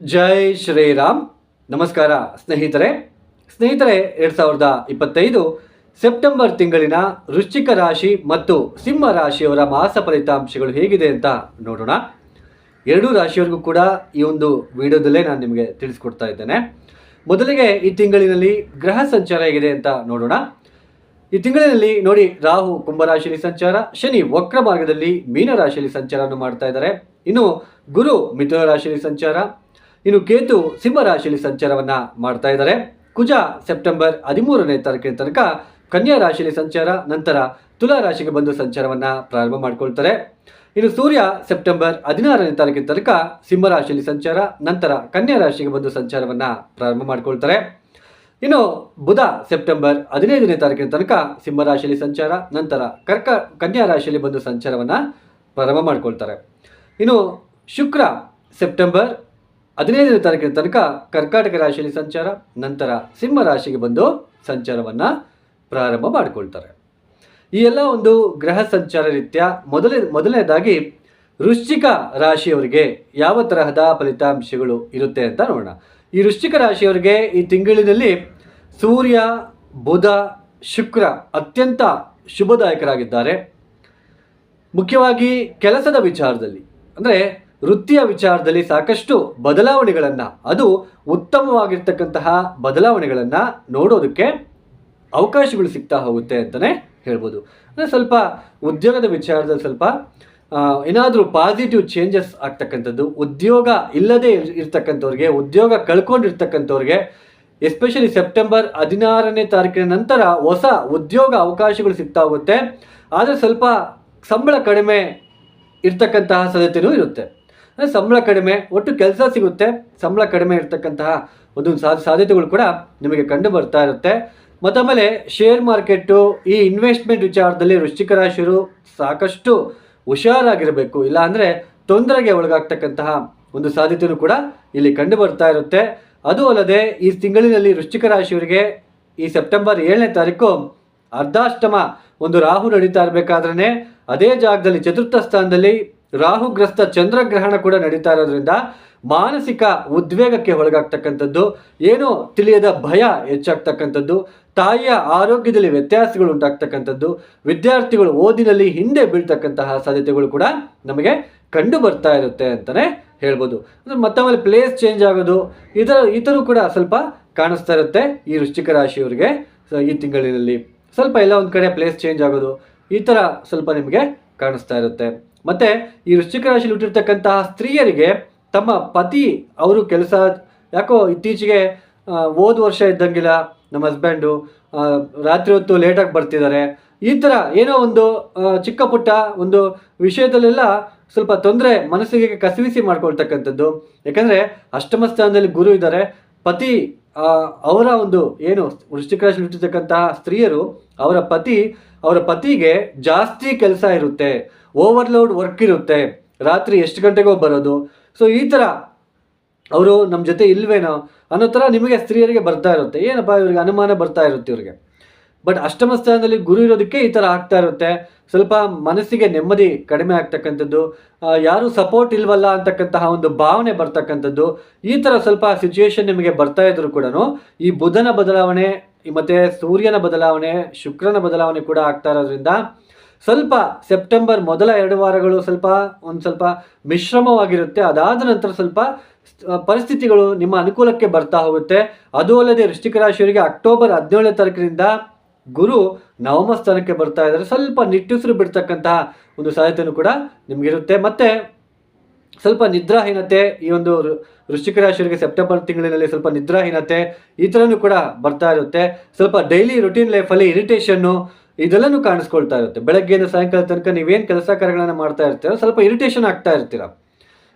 ಜೈ ಶ್ರೀರಾಮ್. ನಮಸ್ಕಾರ, ಸ್ನೇಹಿತರೆ. ಸ್ನೇಹಿತರೆ, ಎರಡು ಸಾವಿರದ ಇಪ್ಪತ್ತೈದು ಸೆಪ್ಟೆಂಬರ್ ತಿಂಗಳಿನ ವೃಶ್ಚಿಕ ರಾಶಿ ಮತ್ತು ಸಿಂಹ ರಾಶಿಯವರ ಮಾಸ ಫಲಿತಾಂಶಗಳು ಹೇಗಿದೆ ಅಂತ ನೋಡೋಣ. ಎರಡೂ ರಾಶಿಯವರಿಗೂ ಕೂಡ ಈ ಒಂದು ವಿಡಿಯೋದಲ್ಲೇ ನಾನು ನಿಮಗೆ ತಿಳಿಸ್ಕೊಡ್ತಾ ಇದ್ದೇನೆ. ಮೊದಲಿಗೆ ಈ ತಿಂಗಳಿನಲ್ಲಿ ಗ್ರಹ ಸಂಚಾರ ಹೇಗಿದೆ ಅಂತ ನೋಡೋಣ. ಈ ತಿಂಗಳಿನಲ್ಲಿ ನೋಡಿ, ರಾಹು ಕುಂಭರಾಶಿಯಲ್ಲಿ ಸಂಚಾರ, ಶನಿ ವಕ್ರ ಮಾರ್ಗದಲ್ಲಿ ಮೀನ ರಾಶಿಯಲ್ಲಿ ಸಂಚಾರವನ್ನು ಮಾಡ್ತಾ ಇದ್ದಾರೆ. ಇನ್ನು ಗುರು ಮಿಥುನ ರಾಶಿಯಲ್ಲಿ ಸಂಚಾರ ಇನ್ನು ಕೇತು ಸಿಂಹ ರಾಶಿಯಲ್ಲಿ ಸಂಚಾರವನ್ನ ಮಾಡ್ತಾ ಇದ್ದಾರೆ. ಕುಜ ಸೆಪ್ಟೆಂಬರ್ ಹದಿಮೂರನೇ ತಾರೀಕಿನ ತನಕ ಕನ್ಯಾ ರಾಶಿಯಲ್ಲಿ ಸಂಚಾರ, ನಂತರ ತುಲಾ ರಾಶಿಗೆ ಬಂದು ಸಂಚಾರವನ್ನ ಪ್ರಾರಂಭ ಮಾಡ್ಕೊಳ್ತಾರೆ. ಇನ್ನು ಸೂರ್ಯ ಸೆಪ್ಟೆಂಬರ್ ಹದಿನಾರನೇ ತಾರೀಕಿನ ತನಕ ಸಿಂಹ ರಾಶಿಯಲ್ಲಿ ಸಂಚಾರ, ನಂತರ ಕನ್ಯಾ ರಾಶಿಗೆ ಬಂದು ಸಂಚಾರವನ್ನ ಪ್ರಾರಂಭ ಮಾಡ್ಕೊಳ್ತಾರೆ. ಇನ್ನು ಬುಧ ಸೆಪ್ಟೆಂಬರ್ ಹದಿನೈದನೇ ತಾರೀಕಿನ ತನಕ ಸಿಂಹ ರಾಶಿಯಲ್ಲಿ ಸಂಚಾರ, ನಂತರ ಕರ್ಕ ಕನ್ಯಾ ರಾಶಿಯಲ್ಲಿ ಬಂದು ಸಂಚಾರವನ್ನು ಪ್ರಾರಂಭ ಮಾಡ್ಕೊಳ್ತಾರೆ. ಇನ್ನು ಶುಕ್ರ ಸೆಪ್ಟೆಂಬರ್ ಹದಿನೈದನೇ ತಾರೀಕಿನ ತನಕ ಕರ್ಕಾಟಕ ರಾಶಿಯಲ್ಲಿ ಸಂಚಾರ, ನಂತರ ಸಿಂಹ ರಾಶಿಗೆ ಬಂದು ಸಂಚಾರವನ್ನು ಪ್ರಾರಂಭ ಮಾಡಿಕೊಳ್ತಾರೆ. ಈ ಎಲ್ಲ ಒಂದು ಗ್ರಹ ಸಂಚಾರ ರೀತ್ಯ ಮೊದಲೇ, ಮೊದಲನೇದಾಗಿ ವೃಶ್ಚಿಕ ರಾಶಿಯವರಿಗೆ ಯಾವ ತರಹದ ಫಲಿತಾಂಶಗಳು ಇರುತ್ತೆ ಅಂತ ನೋಡೋಣ. ಈ ವೃಶ್ಚಿಕ ರಾಶಿಯವರಿಗೆ ಈ ತಿಂಗಳಿನಲ್ಲಿ ಸೂರ್ಯ, ಬುಧ, ಶುಕ್ರ ಅತ್ಯಂತ ಶುಭದಾಯಕರಾಗಿದ್ದಾರೆ. ಮುಖ್ಯವಾಗಿ ಕೆಲಸದ ವಿಚಾರದಲ್ಲಿ, ಅಂದರೆ ವೃತ್ತಿಯ ವಿಚಾರದಲ್ಲಿ ಸಾಕಷ್ಟು ಬದಲಾವಣೆಗಳನ್ನು, ಅದು ಉತ್ತಮವಾಗಿರ್ತಕ್ಕಂತಹ ಬದಲಾವಣೆಗಳನ್ನು ನೋಡೋದಕ್ಕೆ ಅವಕಾಶಗಳು ಸಿಗ್ತಾ ಹೋಗುತ್ತೆ ಅಂತಲೇ ಹೇಳ್ಬೋದು. ಅಂದರೆ ಸ್ವಲ್ಪ ಉದ್ಯೋಗದ ವಿಚಾರದಲ್ಲಿ ಸ್ವಲ್ಪ ಏನಾದರೂ ಪಾಸಿಟಿವ್ ಚೇಂಜಸ್ ಆಗ್ತಕ್ಕಂಥದ್ದು, ಉದ್ಯೋಗ ಇಲ್ಲದೆ ಇರ್- ಇರ್ತಕ್ಕಂಥವ್ರಿಗೆ, ಉದ್ಯೋಗ ಕಳ್ಕೊಂಡಿರ್ತಕ್ಕಂಥವ್ರಿಗೆ ಎಸ್ಪೆಷಲಿ ಸೆಪ್ಟೆಂಬರ್ ಹದಿನಾರನೇ ತಾರೀಕಿನ ನಂತರ ಹೊಸ ಉದ್ಯೋಗ ಅವಕಾಶಗಳು ಸಿಗ್ತಾ ಹೋಗುತ್ತೆ. ಆದರೆ ಸ್ವಲ್ಪ ಸಂಬಳ ಕಡಿಮೆ ಇರ್ತಕ್ಕಂತಹ ಸಾಧ್ಯತೆಯೂ ಇರುತ್ತೆ. ಸಂಬಳ ಕಡಿಮೆ, ಒಟ್ಟು ಕೆಲಸ ಸಿಗುತ್ತೆ, ಸಂಬಳ ಕಡಿಮೆ ಇರತಕ್ಕಂತಹ ಒಂದು ಸಾಧ್ಯ ಸಾಧ್ಯತೆಗಳು ಕೂಡ ನಿಮಗೆ ಕಂಡು ಬರ್ತಾ ಇರುತ್ತೆ. ಮತ್ತು ಆಮೇಲೆ ಶೇರ್ ಮಾರ್ಕೆಟು ಈ ಇನ್ವೆಸ್ಟ್ಮೆಂಟ್ ವಿಚಾರದಲ್ಲಿ ವೃಶ್ಚಿಕ ರಾಶಿಯರು ಸಾಕಷ್ಟು ಹುಷಾರಾಗಿರಬೇಕು. ಇಲ್ಲಾಂದರೆ ತೊಂದರೆಗೆ ಒಳಗಾಗ್ತಕ್ಕಂತಹ ಒಂದು ಸಾಧ್ಯತೆಯೂ ಕೂಡ ಇಲ್ಲಿ ಕಂಡು ಬರ್ತಾ ಇರುತ್ತೆ. ಅದು ಅಲ್ಲದೆ ಈ ತಿಂಗಳಿನಲ್ಲಿ ವೃಶ್ಚಿಕ ರಾಶಿಯವರಿಗೆ ಈ ಸೆಪ್ಟೆಂಬರ್ ಏಳನೇ ತಾರೀಕು ಅರ್ಧಾಷ್ಟಮ ಒಂದು ರಾಹು ನಡೀತಾ ಇರಬೇಕಾದ್ರೆ ಅದೇ ಜಾಗದಲ್ಲಿ ಚತುರ್ಥ ಸ್ಥಾನದಲ್ಲಿ ರಾಹುಗ್ರಸ್ತ ಚಂದ್ರಗ್ರಹಣ ಕೂಡ ನಡೀತಾ ಇರೋದ್ರಿಂದ ಮಾನಸಿಕ ಉದ್ವೇಗಕ್ಕೆ ಒಳಗಾಗ್ತಕ್ಕಂಥದ್ದು, ಏನೋ ತಿಳಿಯದ ಭಯ ಹೆಚ್ಚಾಗ್ತಕ್ಕಂಥದ್ದು, ತಾಯಿಯ ಆರೋಗ್ಯದಲ್ಲಿ ವ್ಯತ್ಯಾಸಗಳು ಉಂಟಾಗ್ತಕ್ಕಂಥದ್ದು, ವಿದ್ಯಾರ್ಥಿಗಳು ಓದಿನಲ್ಲಿ ಹಿಂದೆ ಬೀಳ್ತಕ್ಕಂತಹ ಸಾಧ್ಯತೆಗಳು ಕೂಡ ನಮಗೆ ಕಂಡು ಬರ್ತಾ ಇರುತ್ತೆ ಅಂತಲೇ ಹೇಳ್ಬೋದು. ಅಂದ್ರೆ ಮತ್ತೊಮ್ಮೆ ಪ್ಲೇಸ್ ಚೇಂಜ್ ಆಗೋದು, ಇದರ ಇತರೂ ಕೂಡ ಸ್ವಲ್ಪ ಕಾಣಿಸ್ತಾ ಇರುತ್ತೆ ಈ ವೃಶ್ಚಿಕ ರಾಶಿಯವರಿಗೆ ಈ ತಿಂಗಳಿನಲ್ಲಿ. ಸ್ವಲ್ಪ ಎಲ್ಲ ಒಂದು ಕಡೆ ಪ್ಲೇಸ್ ಚೇಂಜ್ ಆಗೋದು, ಈ ಥರ ಸ್ವಲ್ಪ ನಿಮಗೆ ಕಾಣಿಸ್ತಾ ಇರುತ್ತೆ. ಮತ್ತು ಈ ವೃಶ್ಚಿಕ ರಾಶಿಯಲ್ಲಿ ಹುಟ್ಟಿರ್ತಕ್ಕಂತಹ ಸ್ತ್ರೀಯರಿಗೆ ತಮ್ಮ ಪತಿ ಅವರು ಕೆಲಸ, ಯಾಕೋ ಇತ್ತೀಚೆಗೆ ಹೋದ ವರ್ಷ ಇದ್ದಂಗಿಲ್ಲ, ನಮ್ಮ ಹಸ್ಬೆಂಡು ರಾತ್ರಿ ಹೊತ್ತು ಲೇಟಾಗಿ ಬರ್ತಿದ್ದಾರೆ. ಈ ಥರ ಏನೋ ಒಂದು ಚಿಕ್ಕ ಪುಟ್ಟ ಒಂದು ವಿಷಯದಲ್ಲೆಲ್ಲ ಸ್ವಲ್ಪ ತೊಂದರೆ ಮನಸ್ಸಿಗೆ ಕಸಿವಿಸಿ ಮಾಡ್ಕೊಳ್ತಕ್ಕಂಥದ್ದು. ಯಾಕಂದರೆ ಅಷ್ಟಮ ಸ್ಥಾನದಲ್ಲಿ ಗುರು ಇದ್ದಾರೆ. ಪತಿ ಅವರ ಒಂದು ಏನು ವೃಶ್ಚಿಕ ರಾಶಿ ಹುಟ್ಟಿರ್ತಕ್ಕಂತಹ ಸ್ತ್ರೀಯರು ಅವರ ಪತಿ, ಅವರ ಪತಿಗೆ ಜಾಸ್ತಿ ಕೆಲಸ ಇರುತ್ತೆ ಓವರ್ಲೋಡ್ ವರ್ಕ್ ಇರುತ್ತೆ, ರಾತ್ರಿ ಎಷ್ಟು ಗಂಟೆಗೋ ಬರೋದು. ಸೊ ಈ ಥರ ಅವರು ನಮ್ಮ ಜೊತೆ ಇಲ್ವೇನೋ ಅನ್ನೋ ಥರ ನಿಮಗೆ ಸ್ತ್ರೀಯರಿಗೆ ಬರ್ತಾ ಇರುತ್ತೆ. ಏನಪ್ಪ ಇವ್ರಿಗೆ ಅನುಮಾನ ಬರ್ತಾ ಇರುತ್ತೆ ಇವ್ರಿಗೆ. ಬಟ್ ಅಷ್ಟಮ ಸ್ಥಾನದಲ್ಲಿ ಗುರು ಇರೋದಕ್ಕೆ ಈ ಥರ ಆಗ್ತಾ ಇರುತ್ತೆ. ಸ್ವಲ್ಪ ಮನಸ್ಸಿಗೆ ನೆಮ್ಮದಿ ಕಡಿಮೆ ಆಗ್ತಕ್ಕಂಥದ್ದು ಯಾರೂ ಸಪೋರ್ಟ್ ಇಲ್ವಲ್ಲ ಅಂತಕ್ಕಂತಹ ಒಂದು ಭಾವನೆ ಬರ್ತಕ್ಕಂಥದ್ದು, ಈ ಥರ ಸ್ವಲ್ಪ ಸಿಚುವೇಶನ್ ನಿಮಗೆ ಬರ್ತಾ ಇದ್ರು ಕೂಡ ಈ ಬುಧನ ಬದಲಾವಣೆ ಮತ್ತು ಸೂರ್ಯನ ಬದಲಾವಣೆ, ಶುಕ್ರನ ಬದಲಾವಣೆ ಕೂಡ ಆಗ್ತಾ ಇರೋದ್ರಿಂದ ಸ್ವಲ್ಪ ಸೆಪ್ಟೆಂಬರ್ ಮೊದಲ ಎರಡು ವಾರಗಳು ಸ್ವಲ್ಪ ಒಂದು ಸ್ವಲ್ಪ ಮಿಶ್ರಮವಾಗಿರುತ್ತೆ. ಅದಾದ ನಂತರ ಸ್ವಲ್ಪ ಪರಿಸ್ಥಿತಿಗಳು ನಿಮ್ಮ ಅನುಕೂಲಕ್ಕೆ ಬರ್ತಾ ಹೋಗುತ್ತೆ. ಅದು ಅಲ್ಲದೆ ವೃಶ್ಚಿಕ ರಾಶಿಯವರಿಗೆ ಅಕ್ಟೋಬರ್ ಹದಿನೇಳನೇ ತಾರೀಕಿನಿಂದ ಗುರು ನವಮ ಸ್ಥಾನಕ್ಕೆ ಬರ್ತಾ ಇದ್ದಾರೆ. ಸ್ವಲ್ಪ ನಿಟ್ಟುಸಿರು ಬಿಡ್ತಕ್ಕಂತಹ ಒಂದು ಸಾಧ್ಯತೆಯೂ ಕೂಡ ನಿಮಗಿರುತ್ತೆ. ಮತ್ತೆ ಸ್ವಲ್ಪ ನಿದ್ರಾಹೀನತೆ ಈ ಒಂದು ವೃಶ್ಚಿಕ ರಾಶಿಯವರಿಗೆ ಸೆಪ್ಟೆಂಬರ್ ತಿಂಗಳಿನಲ್ಲಿ ಸ್ವಲ್ಪ ನಿದ್ರಾಹೀನತೆ ಈ ಥರನೂ ಕೂಡ ಬರ್ತಾ ಇರುತ್ತೆ. ಸ್ವಲ್ಪ ಡೈಲಿ ರುಟೀನ್ ಲೈಫಲ್ಲಿ ಇರಿಟೇಷನ್ನು ಇದೆಲ್ಲನೂ ಕಾಣಿಸ್ಕೊಳ್ತಾ ಇರುತ್ತೆ. ಬೆಳಗ್ಗೆಯಿಂದ ಸಾಯಂಕಾಲ ತನಕ ನೀವೇನು ಕೆಲಸ ಕಾರ್ಯಗಳನ್ನು ಮಾಡ್ತಾ ಇರ್ತೀರೋ ಸ್ವಲ್ಪ ಇರಿಟೇಷನ್ ಆಗ್ತಾ ಇರ್ತೀರ.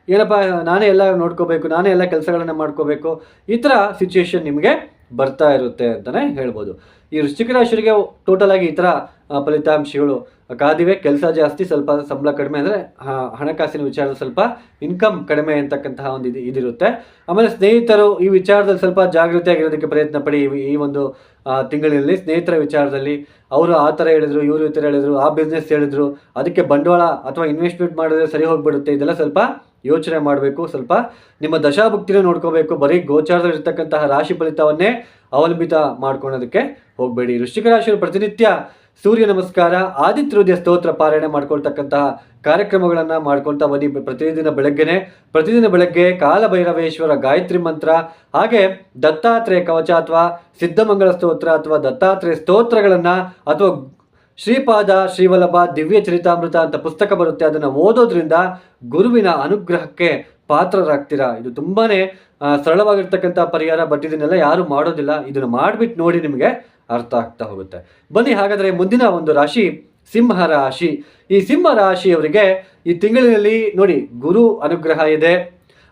ಏನಪ್ಪ, ನಾನೇ ಎಲ್ಲ ನೋಡ್ಕೋಬೇಕು, ನಾನೇ ಎಲ್ಲ ಕೆಲಸಗಳನ್ನು ಮಾಡ್ಕೋಬೇಕು. ಈ ಥರ ಸಿಚುಯೇಷನ್ ನಿಮಗೆ ಬರ್ತಾ ಇರುತ್ತೆ ಅಂತಲೇ ಹೇಳ್ಬೋದು. ಈ ವೃಶ್ಚಿಕ ರಾಶಿಗೆ ಟೋಟಲ್ ಆಗಿ ಈ ಥರ ಫಲಿತಾಂಶಗಳು ಕಾದಿವೆ. ಕೆಲಸ ಜಾಸ್ತಿ, ಸ್ವಲ್ಪ ಸಂಬಳ ಕಡಿಮೆ ಅಂದರೆ ಹಣಕಾಸಿನ ವಿಚಾರದಲ್ಲಿ ಸ್ವಲ್ಪ ಇನ್ಕಮ್ ಕಡಿಮೆ ಅಂತಕ್ಕಂತಹ ಒಂದು ಇದು, ಇದಿರುತ್ತೆ. ಆಮೇಲೆ ಸ್ನೇಹಿತರು ಈ ವಿಚಾರದಲ್ಲಿ ಸ್ವಲ್ಪ ಜಾಗೃತಿಯಾಗಿರೋದಕ್ಕೆ ಪ್ರಯತ್ನ ಪಡಿ. ಈ- ಒಂದು ತಿಂಗಳಿನಲ್ಲಿ ಸ್ನೇಹಿತರ ವಿಚಾರದಲ್ಲಿ ಅವರು ಆ ಥರ ಹೇಳಿದರು, ಇವರು ಈ ಥರ ಹೇಳಿದರು, ಆ ಬಿಸ್ನೆಸ್ ಹೇಳಿದರು, ಅದಕ್ಕೆ ಬಂಡವಾಳ ಅಥವಾ ಇನ್ವೆಸ್ಟ್ಮೆಂಟ್ ಮಾಡಿದ್ರೆ ಸರಿ ಹೋಗಿಬಿಡುತ್ತೆ, ಇದೆಲ್ಲ ಸ್ವಲ್ಪ ಯೋಚನೆ ಮಾಡಬೇಕು. ಸ್ವಲ್ಪ ನಿಮ್ಮ ದಶಾಭುಕ್ತಿನ ನೋಡ್ಕೋಬೇಕು. ಬರೀ ಗೋಚಾರದಲ್ಲಿರ್ತಕ್ಕಂತಹ ರಾಶಿ ಫಲಿತವನ್ನೇ ಅವಲಂಬಿತ ಮಾಡ್ಕೊಳೋದಕ್ಕೆ ಹೋಗಬೇಡಿ. ವೃಶ್ಚಿಕ ರಾಶಿಯಲ್ಲಿ ಪ್ರತಿನಿತ್ಯ ಸೂರ್ಯ ನಮಸ್ಕಾರ, ಆದಿತ್ಯ ಸ್ತೋತ್ರ ಪಾರಾಯಣ ಮಾಡ್ಕೊಳ್ತಕ್ಕಂತಹ ಕಾರ್ಯಕ್ರಮಗಳನ್ನು ಮಾಡ್ಕೊಳ್ತಾ ಬನ್ನಿ. ಪ್ರತಿದಿನ ಬೆಳಗ್ಗೆನೆ, ಪ್ರತಿದಿನ ಬೆಳಗ್ಗೆ ಕಾಲಭೈರವೇಶ್ವರ ಗಾಯತ್ರಿ ಮಂತ್ರ, ಹಾಗೆ ದತ್ತಾತ್ರೇಯ ಕವಚ ಅಥವಾ ಸಿದ್ಧಮಂಗಲ ಸ್ತೋತ್ರ ಅಥವಾ ದತ್ತಾತ್ರೇಯ ಸ್ತೋತ್ರಗಳನ್ನು ಅಥವಾ ಶ್ರೀಪಾದ ಶ್ರೀವಲ್ಲಭ ದಿವ್ಯ ಚರಿತಾಮೃತ ಅಂತ ಪುಸ್ತಕ ಬರುತ್ತೆ, ಅದನ್ನು ಓದೋದ್ರಿಂದ ಗುರುವಿನ ಅನುಗ್ರಹಕ್ಕೆ ಪಾತ್ರರಾಗ್ತೀರಾ? ಇದು ತುಂಬಾ ಸರಳವಾಗಿರ್ತಕ್ಕಂಥ ಪರಿಹಾರ ಬಟ್ ಇದನ್ನೆಲ್ಲ ಯಾರು ಮಾಡೋದಿಲ್ಲ. ಇದನ್ನು ಮಾಡಿಬಿಟ್ಟು ನೋಡಿ ನಿಮಗೆ ಅರ್ಥ ಆಗ್ತಾ ಹೋಗುತ್ತೆ. ಬನ್ನಿ ಹಾಗಾದರೆ ಮುಂದಿನ ಒಂದು ರಾಶಿ, ಸಿಂಹ ರಾಶಿ. ಈ ಸಿಂಹ ರಾಶಿಯವರಿಗೆ ಈ ತಿಂಗಳಿನಲ್ಲಿ ನೋಡಿ, ಗುರು ಅನುಗ್ರಹ ಇದೆ.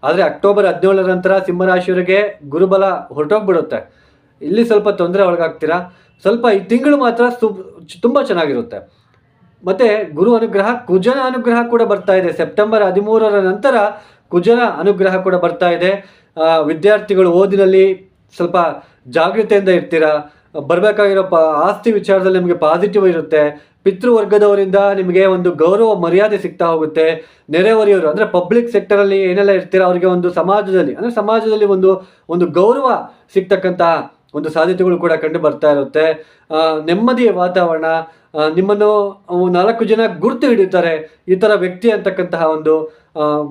ಆದರೆ ಅಕ್ಟೋಬರ್ ಹದಿನೇಳರ ನಂತರ ಸಿಂಹರಾಶಿಯವರಿಗೆ ಗುರುಬಲ ಹೊರಟೋಗ್ಬಿಡುತ್ತೆ. ಇಲ್ಲಿ ಸ್ವಲ್ಪ ತೊಂದರೆ ಒಳಗಾಗ್ತೀರಾ? ಸ್ವಲ್ಪ ಈ ತಿಂಗಳು ಮಾತ್ರ ತುಂಬ ಚೆನ್ನಾಗಿರುತ್ತೆ. ಮತ್ತೆ ಗುರು ಅನುಗ್ರಹ, ಕುಜನ ಅನುಗ್ರಹ ಕೂಡ ಬರ್ತಾ ಇದೆ. ಸೆಪ್ಟೆಂಬರ್ ಹದಿಮೂರರ ನಂತರ ಕುಜನ ಅನುಗ್ರಹ ಕೂಡ ಬರ್ತಾ ಇದೆ. ವಿದ್ಯಾರ್ಥಿಗಳು ಓದಿನಲ್ಲಿ ಸ್ವಲ್ಪ ಜಾಗೃತೆಯಿಂದ ಇರ್ತೀರಾ? ಬರಬೇಕಾಗಿರೋ ಪ, ಆಸ್ತಿ ವಿಚಾರದಲ್ಲಿ ನಿಮಗೆ ಪಾಸಿಟಿವ್ ಇರುತ್ತೆ. ಪಿತೃವರ್ಗದವರಿಂದ ನಿಮಗೆ ಒಂದು ಗೌರವ, ಮರ್ಯಾದೆ ಸಿಗ್ತಾ ಹೋಗುತ್ತೆ. ನೆರೆಹೊರೆಯವರು, ಅಂದರೆ ಪಬ್ಲಿಕ್ ಸೆಕ್ಟರಲ್ಲಿ ಏನೆಲ್ಲ ಇರ್ತೀರ? ಅವರಿಗೆ ಒಂದು ಸಮಾಜದಲ್ಲಿ, ಅಂದರೆ ಸಮಾಜದಲ್ಲಿ ಒಂದು ಒಂದು ಗೌರವ ಸಿಗ್ತಕ್ಕಂತಹ ಒಂದು ಸಾಧ್ಯತೆಗಳು ಕೂಡ ಕಂಡು ಬರ್ತಾ ಇರುತ್ತೆ. ನೆಮ್ಮದಿಯ ವಾತಾವರಣ ನಿಮ್ಮನ್ನು ನಾಲ್ಕು ಜನ ಗುರ್ತು ಹಿಡಿತಾರೆ. ಈ ಥರ ವ್ಯಕ್ತಿ ಅಂತಕ್ಕಂತಹ ಒಂದು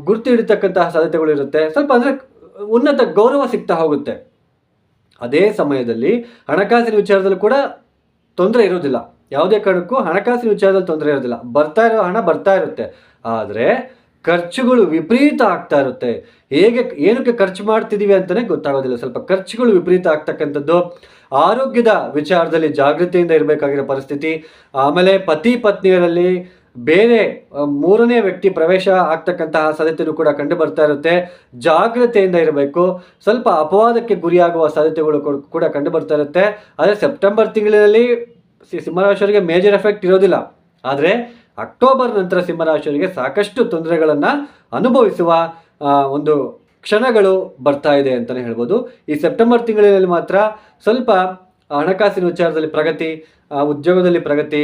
ಗುರುತು ಹಿಡಿತಕ್ಕಂತಹ ಸಾಧ್ಯತೆಗಳು ಇರುತ್ತೆ. ಸ್ವಲ್ಪ ಅಂದರೆ ಉನ್ನತ ಗೌರವ ಸಿಗ್ತಾ ಹೋಗುತ್ತೆ. ಅದೇ ಸಮಯದಲ್ಲಿ ಹಣಕಾಸಿನ ವಿಚಾರದಲ್ಲೂ ಕೂಡ ತೊಂದರೆ ಇರೋದಿಲ್ಲ ಯಾವುದೇ ಕಾರಣಕ್ಕೂ ಹಣಕಾಸಿನ ವಿಚಾರದಲ್ಲಿ ತೊಂದರೆ ಇರೋದಿಲ್ಲ ಬರ್ತಾ ಇರೋ ಹಣ ಬರ್ತಾ ಇರುತ್ತೆ. ಆದರೆ ಖರ್ಚುಗಳು ವಿಪರೀತ ಆಗ್ತಾ ಇರುತ್ತೆ. ಹೇಗೆ ಏನಕ್ಕೆ ಖರ್ಚು ಮಾಡ್ತಿದ್ದೀವಿ ಅಂತಲೇ ಗೊತ್ತಾಗೋದಿಲ್ಲ. ಸ್ವಲ್ಪ ಖರ್ಚುಗಳು ವಿಪರೀತ ಆಗ್ತಕ್ಕಂಥದ್ದು. ಆರೋಗ್ಯದ ವಿಚಾರದಲ್ಲಿ ಜಾಗೃತಿಯಿಂದ ಇರಬೇಕಾಗಿರೋ ಪರಿಸ್ಥಿತಿ. ಆಮೇಲೆ ಪತಿ ಪತ್ನಿಯರಲ್ಲಿ ಬೇರೆ ಮೂರನೇ ವ್ಯಕ್ತಿ ಪ್ರವೇಶ ಆಗ್ತಕ್ಕಂತಹ ಸಾಧ್ಯತೆಯೂ ಕೂಡ ಕಂಡು ಬರ್ತಾ ಇರುತ್ತೆ. ಜಾಗ್ರತೆಯಿಂದ ಇರಬೇಕು. ಸ್ವಲ್ಪ ಅಪವಾದಕ್ಕೆ ಗುರಿಯಾಗುವ ಸಾಧ್ಯತೆಗಳು ಕೂಡ- ಕೂಡ ಬರ್ತಾ ಇರುತ್ತೆ. ಆದರೆ ಸೆಪ್ಟೆಂಬರ್ ತಿಂಗಳಿನಲ್ಲಿ ಸಿಂಹರಾಶಿಯವರಿಗೆ ಮೇಜರ್ ಎಫೆಕ್ಟ್ ಇರೋದಿಲ್ಲ. ಆದರೆ ಅಕ್ಟೋಬರ್ ನಂತರ ಸಿಂಹರಾಶಿಯವರಿಗೆ ಸಾಕಷ್ಟು ತೊಂದರೆಗಳನ್ನು ಅನುಭವಿಸುವ ಒಂದು ಕ್ಷಣಗಳು ಬರ್ತಾ ಇದೆ ಅಂತಲೇ ಹೇಳ್ಬೋದು. ಈ ಸೆಪ್ಟೆಂಬರ್ ತಿಂಗಳಿನಲ್ಲಿ ಮಾತ್ರ ಸ್ವಲ್ಪ ಹಣಕಾಸಿನ ವಿಚಾರದಲ್ಲಿ ಪ್ರಗತಿ ಉದ್ಯೋಗದಲ್ಲಿ ಪ್ರಗತಿ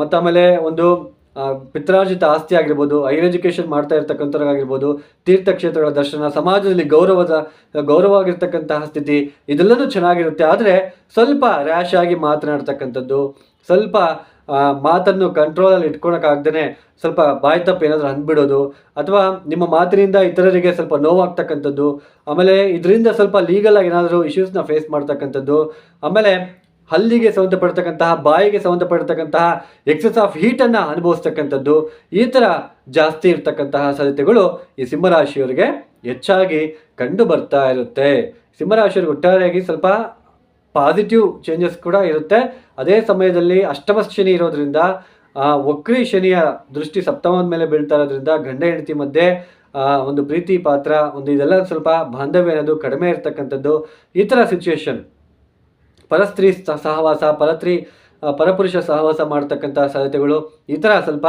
ಮತ್ತು ಆಮೇಲೆ ಒಂದು ಪಿತ್ರಾರ್ಜಿತ ಆಸ್ತಿ ಆಗಿರ್ಬೋದು, ಹೈಯರ್ ಎಜುಕೇಷನ್ ಮಾಡ್ತಾ ಇರ್ತಕ್ಕಂಥವ್ರಾಗಿರ್ಬೋದು, ತೀರ್ಥಕ್ಷೇತ್ರಗಳ ದರ್ಶನ, ಸಮಾಜದಲ್ಲಿ ಗೌರವದ, ಗೌರವವಾಗಿರ್ತಕ್ಕಂತಹ ಸ್ಥಿತಿ, ಇದೆಲ್ಲನೂ ಚೆನ್ನಾಗಿರುತ್ತೆ. ಆದರೆ ಸ್ವಲ್ಪ ರ್ಯಾಶ್ ಆಗಿ ಮಾತನಾಡ್ತಕ್ಕಂಥದ್ದು, ಸ್ವಲ್ಪ ಮಾತನ್ನು ಕಂಟ್ರೋಲಲ್ಲಿ ಇಟ್ಕೊಳಕ್ಕಾಗ್ದೇ ಸ್ವಲ್ಪ ಬಾಯಿ ತಪ್ಪು ಏನಾದರೂ ಅಂದ್ಬಿಡೋದು, ಅಥವಾ ನಿಮ್ಮ ಮಾತಿನಿಂದ ಇತರರಿಗೆ ಸ್ವಲ್ಪ ನೋವಾಗ್ತಕ್ಕಂಥದ್ದು, ಆಮೇಲೆ ಇದರಿಂದ ಸ್ವಲ್ಪ ಲೀಗಲ್ ಆಗಿ ಏನಾದರೂ ಇಶ್ಯೂಸ್ನ ಫೇಸ್ ಮಾಡ್ತಕ್ಕಂಥದ್ದು, ಆಮೇಲೆ ಹಲ್ಲಿಗೆ ಸಂಬಂಧಪಡ್ತಕ್ಕಂತಹ, ಬಾಯಿಗೆ ಸಂಬಂಧಪಡ್ತಕ್ಕಂತಹ ಎಕ್ಸಸ್ ಆಫ್ ಹೀಟನ್ನು ಅನುಭವಿಸ್ತಕ್ಕಂಥದ್ದು, ಈ ಥರ ಜಾಸ್ತಿ ಇರ್ತಕ್ಕಂತಹ ಸಾಧ್ಯತೆಗಳು ಈ ಸಿಂಹರಾಶಿಯವರಿಗೆ ಹೆಚ್ಚಾಗಿ ಕಂಡು ಬರ್ತಾ ಇರುತ್ತೆ. ಸಿಂಹರಾಶಿಯವ್ರಿಗೆ ಒಟ್ಟಾರೆಯಾಗಿ ಸ್ವಲ್ಪ ಪಾಸಿಟಿವ್ ಚೇಂಜಸ್ ಕೂಡ ಇರುತ್ತೆ. ಅದೇ ಸಮಯದಲ್ಲಿ ಅಷ್ಟಮ ಶನಿ ಇರೋದ್ರಿಂದ ಒಕ್ರಿ ವಕ್ರಿ ಶನಿಯ ದೃಷ್ಟಿ ಸಪ್ತಮದ ಮೇಲೆ ಬೀಳ್ತಾ ಇರೋದ್ರಿಂದ ಗಂಡ ಹೆಂಡತಿ ಮಧ್ಯೆ ಒಂದು ಪ್ರೀತಿ ಪಾತ್ರ, ಒಂದು ಇದೆಲ್ಲ ಸ್ವಲ್ಪ ಬಾಂಧವ್ಯ ಅನ್ನೋದು ಕಡಿಮೆ ಇರ್ತಕ್ಕಂಥದ್ದು. ಈ ಥರ ಸಿಚುವೇಶನ್ ಪರಸ್ತ್ರೀ ಸಹವಾಸ, ಪರತ್ರಿ ಪರಪುರುಷ ಸಹವಾಸ ಮಾಡ್ತಕ್ಕಂಥ ಸಾಧ್ಯತೆಗಳು ಈ ಥರ ಸ್ವಲ್ಪ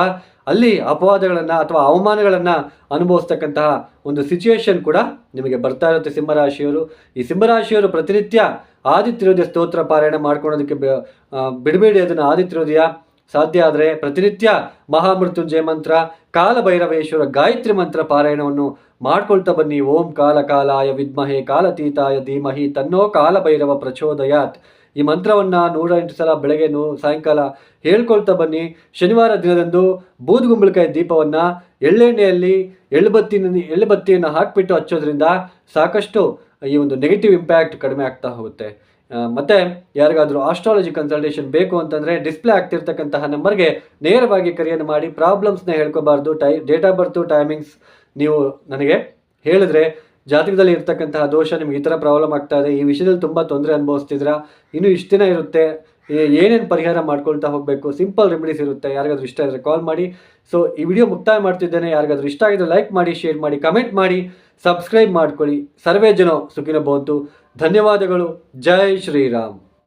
ಅಲ್ಲಿ ಅಪವಾದಗಳನ್ನು ಅಥವಾ ಅವಮಾನಗಳನ್ನು ಅನುಭವಿಸ್ತಕ್ಕಂತಹ ಒಂದು ಸಿಚುವೇಶನ್ ಕೂಡ ನಿಮಗೆ ಬರ್ತಾ ಇರುತ್ತೆ ಸಿಂಹರಾಶಿಯವರು ಈ ಸಿಂಹರಾಶಿಯವರು ಪ್ರತಿನಿತ್ಯ ಆದಿತ್ಯೋದಯ ಸ್ತೋತ್ರ ಪಾರಾಯಣ ಮಾಡ್ಕೊಳೋದಕ್ಕೆ ಬಿಡಬೇಡಿ ಅದನ್ನು ಆದಿತ್ಯೋದಯ ಸಾಧ್ಯ ಆದರೆ ಪ್ರತಿನಿತ್ಯ ಮಹಾಮೃತ್ಯುಂಜಯ ಮಂತ್ರ, ಕಾಲಭೈರವೇಶ್ವರ ಗಾಯತ್ರಿ ಮಂತ್ರ ಪಾರಾಯಣವನ್ನು ಮಾಡ್ಕೊಳ್ತಾ ಬನ್ನಿ. ಓಂ ಕಾಲ ಕಾಲಾಯ ವಿದ್ಮಹೆ ಕಾಲತೀತಾಯ ಧೀಮಹಿ ತನ್ನೋ ಕಾಲಭೈರವ ಪ್ರಚೋದಯಾತ್. ಈ ಮಂತ್ರವನ್ನ ನೂರ ಎಂಟು ಸಲ ಬೆಳಗ್ಗೆ ನೂ ಸಾಯಂಕಾಲ ಹೇಳ್ಕೊಳ್ತಾ ಬನ್ನಿ. ಶನಿವಾರ ದಿನದಂದು ಬೂದುಗುಂಬಳಕಾಯಿ ದೀಪವನ್ನ ಎಳ್ಳೆಣ್ಣೆಯಲ್ಲಿ ಎಳ್ಳುಬತ್ತಿನ ಎಳ್ಳುಬತ್ತಿಯನ್ನು ಹಾಕಿಬಿಟ್ಟು ಹಚ್ಚೋದ್ರಿಂದ ಸಾಕಷ್ಟು ಈ ಒಂದು ನೆಗೆಟಿವ್ ಇಂಪ್ಯಾಕ್ಟ್ ಕಡಿಮೆ ಆಗ್ತಾ ಹೋಗುತ್ತೆ. ಮತ್ತು ಯಾರಿಗಾದರೂ ಆಸ್ಟ್ರಾಲಜಿ ಕನ್ಸಲ್ಟೇಷನ್ ಬೇಕು ಅಂತಂದರೆ ಡಿಸ್ಪ್ಲೇ ಆಗ್ತಿರ್ತಕ್ಕಂತಹ ನಂಬರ್ಗೆ ನೇರವಾಗಿ ಕರೆಯನ್ನು ಮಾಡಿ ಪ್ರಾಬ್ಲಮ್ಸ್ನ ಹೇಳ್ಕೋಬಾರ್ದು, ಟೈ ಡೇಟ್ ಆಫ್ ಬರ್ತು ಟೈಮಿಂಗ್ಸ್ ನೀವು ನನಗೆ ಹೇಳಿದ್ರೆ ಜಾತಕದಲ್ಲಿ ಇರ್ತಕ್ಕಂತಹ ದೋಷ ನಿಮ್ಗೆ ಈ ಥರ ಪ್ರಾಬ್ಲಮ್ ಆಗ್ತಾ ಇದೆ, ಈ ವಿಷಯದಲ್ಲಿ ತುಂಬ ತೊಂದರೆ ಅನುಭವಿಸ್ತಿದ್ರ ಇನ್ನು ಇಷ್ಟು ದಿನ ಇರುತ್ತೆ ಏನೇನು ಪರಿಹಾರ ಮಾಡ್ಕೊಳ್ತಾ ಹೋಗಬೇಕು ಸಿಂಪಲ್ ರೆಮಿಡೀಸ್ ಇರುತ್ತೆ, ಯಾರಿಗಾದ್ರೂ ಇಷ್ಟ ಇದ್ದರೆ ಕಾಲ್ ಮಾಡಿ. ಸೊ ಈ ವಿಡಿಯೋ ಮುಕ್ತಾಯ ಮಾಡ್ತಿದ್ದೇನೆ, ಯಾರಿಗಾದ್ರೂ ಇಷ್ಟ ಆಗಿದ್ರೆ ಲೈಕ್ ಮಾಡಿ ಶೇರ್ ಮಾಡಿ ಕಮೆಂಟ್ ಮಾಡಿ. ಸಬ್ಸ್ಕ್ರೈಬ್ ಮಾಡ್ಕೊಳ್ಳಿ. ಸರ್ವೇ ಜನ ಸುಖಿನ ಬಂತು ಧನ್ಯವಾದಗಳು. ಜೈ ಶ್ರೀರಾಮ್.